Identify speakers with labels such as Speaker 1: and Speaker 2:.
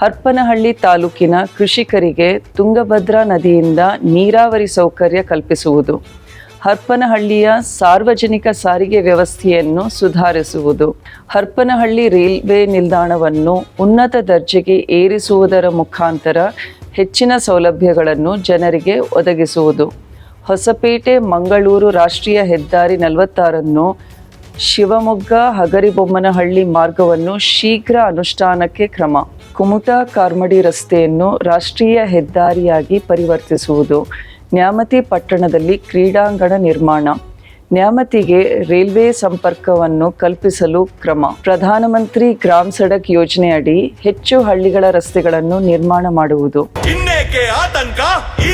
Speaker 1: ಹರ್ಪನಹಳ್ಳಿ ತಾಲೂಕಿನ ಕೃಷಿಕರಿಗೆ ತುಂಗಭದ್ರಾ ನದಿಯಿಂದ ನೀರಾವರಿ ಸೌಕರ್ಯ ಕಲ್ಪಿಸುವುದು, ಹರ್ಪನಹಳ್ಳಿಯ ಸಾರ್ವಜನಿಕ ಸಾರಿಗೆ ವ್ಯವಸ್ಥೆಯನ್ನು ಸುಧಾರಿಸುವುದು, ಹರ್ಪನಹಳ್ಳಿ ರೈಲ್ವೆ ನಿಲ್ದಾಣವನ್ನು ಉನ್ನತ ದರ್ಜೆಗೆ ಏರಿಸುವುದರ ಮುಖಾಂತರ ಹೆಚ್ಚಿನ ಸೌಲಭ್ಯಗಳನ್ನು ಜನರಿಗೆ ಒದಗಿಸುವುದು, ಹೊಸಪೇಟೆ ಮಂಗಳೂರು ರಾಷ್ಟ್ರೀಯ ಹೆದ್ದಾರಿ ನಲವತ್ತಾರನ್ನು ಶಿವಮೊಗ್ಗ ಹಗರಿಬೊಮ್ಮನಹಳ್ಳಿ ಮಾರ್ಗವನ್ನು ಶೀಘ್ರ ಅನುಷ್ಠಾನಕ್ಕೆ ಕ್ರಮ. ಕುಮಟಾ ಕಾರ್ಮಡಿ ರಸ್ತೆಯನ್ನು ರಾಷ್ಟ್ರೀಯ ಹೆದ್ದಾರಿಯಾಗಿ ಪರಿವರ್ತಿಸುವುದು. ನ್ಯಾಮತಿ ಪಟ್ಟಣದಲ್ಲಿ ಕ್ರೀಡಾಂಗಣ ನಿರ್ಮಾಣ. ನ್ಯಾಮತಿಗೆ ರೈಲ್ವೆ ಸಂಪರ್ಕವನ್ನು ಕಲ್ಪಿಸಲು ಕ್ರಮ. ಪ್ರಧಾನಮಂತ್ರಿ ಗ್ರಾಮ್ ಸಡಕ್ ಯೋಜನೆಯಡಿ ಹೆಚ್ಚು ಹಳ್ಳಿಗಳ ರಸ್ತೆಗಳನ್ನು ನಿರ್ಮಾಣ ಮಾಡುವುದು.
Speaker 2: ಆತಂಕ? ಈ